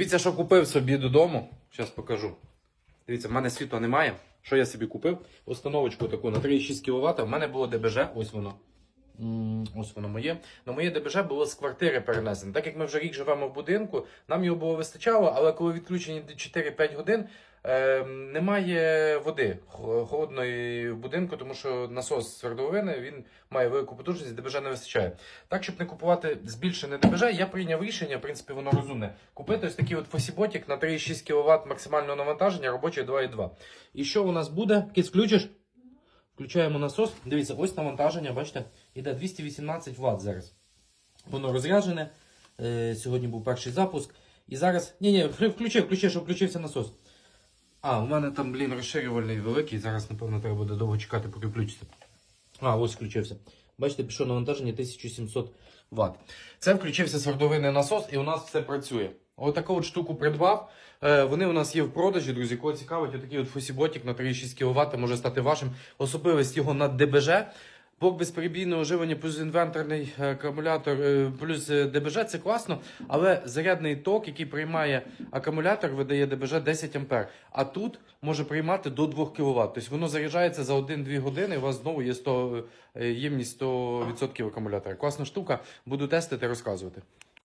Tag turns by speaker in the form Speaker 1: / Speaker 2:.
Speaker 1: Дивіться, що купив собі додому. Зараз покажу. Дивіться, в мене світла немає. Що я собі купив? Установочку таку на 3,6 кВт. У мене було ДБЖ, ось воно. Ось воно моє. На моє ДБЖ було з квартири перенесено. Так як ми вже рік живемо в будинку, нам його було вистачало, але коли відключені 4-5 годин, е, немає води холодної в будинку, тому що насос свердловини він має велику потужність, ДБЖ не вистачає. Так, щоб не купувати збільшене ДБЖ, я прийняв рішення, в принципі, воно розумне. Купити ось такий от фосіботік на 3,6 кВт максимального навантаження, робочий 2,2. І що у нас буде? Кіць, включиш? Включаємо насос. Дивіться, ось навантаження, бачите, іде 218 Вт зараз. Воно розряджене. Е, сьогодні був перший запуск. І зараз. Ні, ні, включив, включив, щоб включився насос. А, у мене там, блін, розширювальний великий. Зараз, напевно, треба буде довго чекати, поки включиться. А, ось включився. Бачите, пішло навантаження 1700 Вт. Це включився свердловинний насос, і у нас все працює. Отаку от штуку придбав. Е, Вони у нас є в продажі, друзі. Кого цікавить, отакий от фосіботік на 3,6 кВт може стати вашим. Особливість його на ДБЖ. Блок безперебійного оживлення плюс інвенторний е, акумулятор, е, плюс е, ДБЖ це класно, але зарядний ток, який приймає акумулятор, видає ДБЖ 10 А. А тут може приймати до 2 кВт. Тобто воно заряджається за 1-2 години, і у вас знову є 100, е, ємність 100% акумулятора. Класна штука, буду тестити, розказувати.